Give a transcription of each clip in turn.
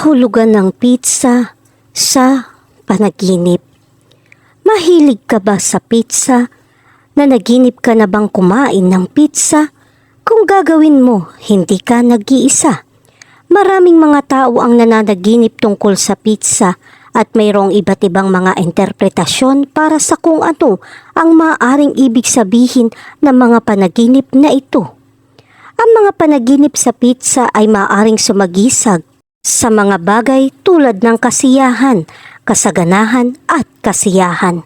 Kahulugan ng pizza sa panaginip. Mahilig ka ba sa pizza? Nanaginip ka na bang kumain ng pizza? Kung gagawin mo, hindi ka nag-iisa. Maraming mga tao ang nananaginip tungkol sa pizza at mayroong iba't ibang mga interpretasyon para sa kung ano ang maaaring ibig sabihin ng mga panaginip na ito. Ang mga panaginip sa pizza ay maaaring sumagisag sa mga bagay tulad ng kasiyahan, kasaganahan at kasiyahan.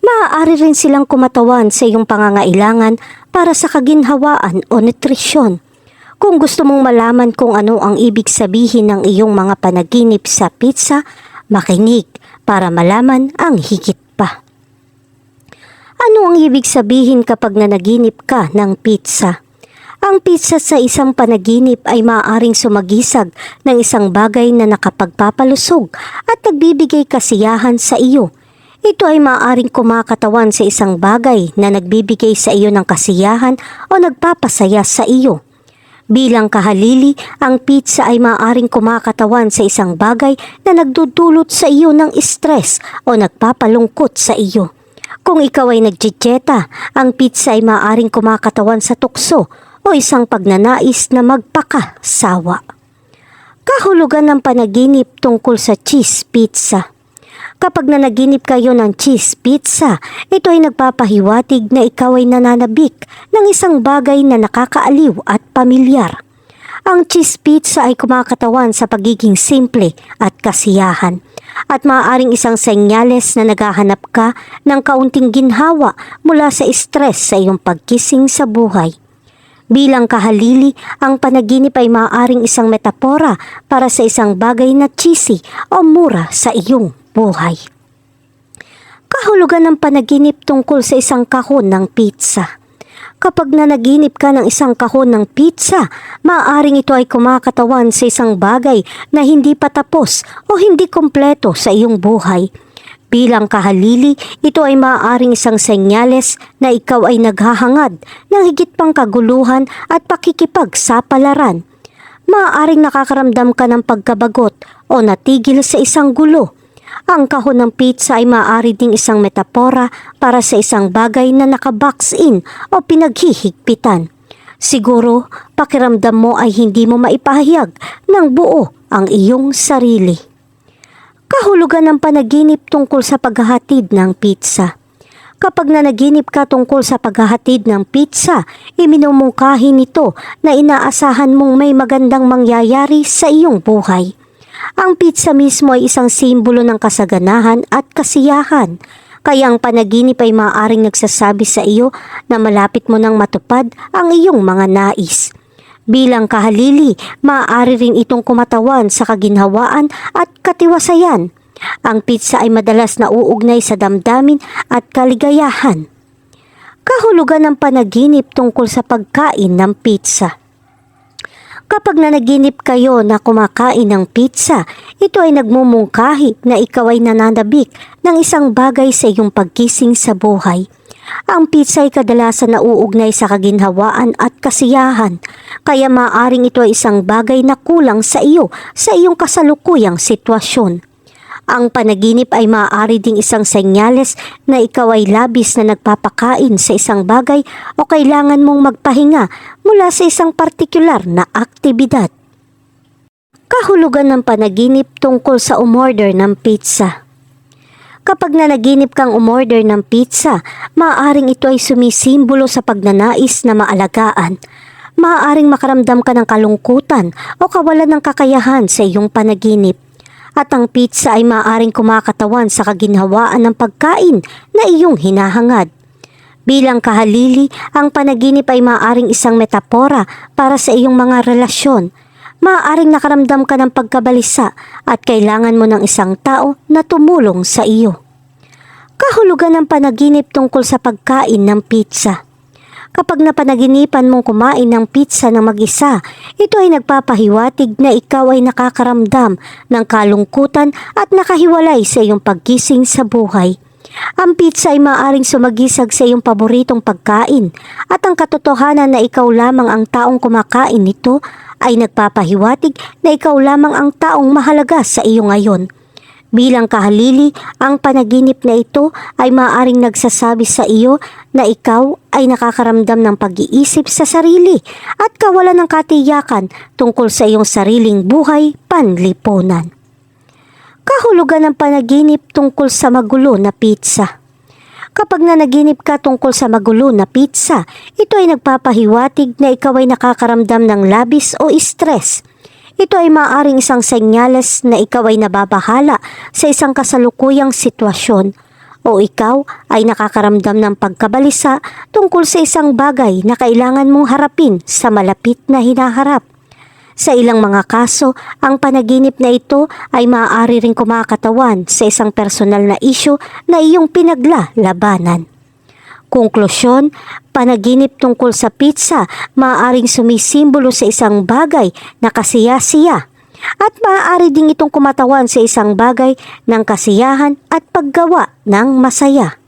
Maaari rin silang kumatawan sa iyong pangangailangan para sa kaginhawaan o nutrisyon. Kung gusto mong malaman kung ano ang ibig sabihin ng iyong mga panaginip sa pizza, makinig para malaman ang higit pa. Ano ang ibig sabihin kapag nanaginip ka ng pizza? Ang pizza sa isang panaginip ay maaaring sumagisag ng isang bagay na nakapagpapalusog at nagbibigay kasiyahan sa iyo. Ito ay maaaring kumakatawan sa isang bagay na nagbibigay sa iyo ng kasiyahan o nagpapasaya sa iyo. Bilang kahalili, ang pizza ay maaaring kumakatawan sa isang bagay na nagdudulot sa iyo ng stress o nagpapalungkot sa iyo. Kung ikaw ay nagjijeta, ang pizza ay maaaring kumakatawan sa tukso o isang pagnanais na magpakasawa. Kahulugan ng panaginip tungkol sa cheese pizza. Kapag nanaginip kayo ng cheese pizza, ito ay nagpapahiwatig na ikaw ay nananabik ng isang bagay na nakakaaliw at pamilyar. Ang cheese pizza ay kumakatawan sa pagiging simple at kasiyahan at maaaring isang senyales na naghahanap ka ng kaunting ginhawa mula sa stress sa iyong pagkising sa buhay. Bilang kahalili, ang panaginip ay maaaring isang metapora para sa isang bagay na cheesy o mura sa iyong buhay. Kahulugan ng panaginip tungkol sa isang kahon ng pizza. Kapag nanaginip ka ng isang kahon ng pizza, maaaring ito ay kumakatawan sa isang bagay na hindi pa tapos o hindi kompleto sa iyong buhay. Bilang kahalili, ito ay maaaring isang senyales na ikaw ay naghahangad ng higit pang kaguluhan at pakikipagsapalaran. Maaaring nakakaramdam ka ng pagkabagot o natigil sa isang gulo. Ang kahon ng pizza ay maaari ding isang metapora para sa isang bagay na nakabox in o pinaghihigpitan. Siguro, pakiramdam mo ay hindi mo maipahayag ng buo ang iyong sarili. Kahulugan ng panaginip tungkol sa paghahatid ng pizza. Kapag nanaginip ka tungkol sa paghahatid ng pizza, iminumungkahi nito na inaasahan mong may magandang mangyayari sa iyong buhay. Ang pizza mismo ay isang simbolo ng kasaganahan at kasiyahan, kaya ang panaginip ay maaaring nagsasabi sa iyo na malapit mo nang matupad ang iyong mga nais. Bilang kahalili, maaari rin itong kumatawan sa kaginhawaan at katiwasayan. Ang pizza ay madalas nauugnay sa damdamin at kaligayahan. Kahulugan ng panaginip tungkol sa pagkain ng pizza. Kapag nanaginip kayo na kumakain ng pizza, ito ay nagmumungkahi na ikaw ay nananabik ng isang bagay sa iyong pagkising sa buhay. Ang pizza ay kadalasan nauugnay sa kaginhawaan at kasiyahan, kaya maaring ito ay isang bagay na kulang sa iyo sa iyong kasalukuyang sitwasyon. Ang panaginip ay maaari ding isang senyales na ikaw ay labis na nagpapakain sa isang bagay o kailangan mong magpahinga mula sa isang partikular na aktibidad. Kahulugan ng panaginip tungkol sa umorder ng pizza. Kapag nanaginip kang umorder ng pizza, maaaring ito ay sumisimbolo sa pagnanais na maalagaan. Maaaring makaramdam ka ng kalungkutan o kawalan ng kakayahan sa iyong panaginip at ang pizza ay maaaring kumakatawan sa kaginhawaan ng pagkain na iyong hinahangad. Bilang kahalili, ang panaginip ay maaaring isang metapora para sa iyong mga relasyon. Maaaring nakaramdam ka ng pagkabalisa at kailangan mo ng isang tao na tumulong sa iyo. Kahulugan ng panaginip tungkol sa pagkain ng pizza. Kapag napanaginipan mong kumain ng pizza ng mag-isa, ito ay nagpapahiwatig na ikaw ay nakakaramdam ng kalungkutan at nakahiwalay sa iyong paggising sa buhay. Ang pizza ay maaring sumagisag sa iyong paboritong pagkain at ang katotohanan na ikaw lamang ang taong kumakain nito ay nagpapahiwatig na ikaw lamang ang taong mahalaga sa iyo ngayon. Bilang kahalili, ang panaginip na ito ay maaaring nagsasabi sa iyo na ikaw ay nakakaramdam ng pag-iisip sa sarili at kawalan ng katiyakan tungkol sa iyong sariling buhay panlipunan. Kahulugan ng panaginip tungkol sa magulo na pizza. Kapag nanaginip ka tungkol sa magulo na pizza, ito ay nagpapahiwatig na ikaw ay nakakaramdam ng labis o stress. Ito ay maaaring isang senyales na ikaw ay nababahala sa isang kasalukuyang sitwasyon o ikaw ay nakakaramdam ng pagkabalisa tungkol sa isang bagay na kailangan mong harapin sa malapit na hinaharap. Sa ilang mga kaso, ang panaginip na ito ay maaari ring kumakatawan sa isang personal na isyu na iyong pinaglalabanan. Konklusyon, panaginip tungkol sa pizza maaaring sumisimbolo sa isang bagay na kasiya-siya at maaari ding itong kumatawan sa isang bagay ng kasiyahan at paggawa ng masaya.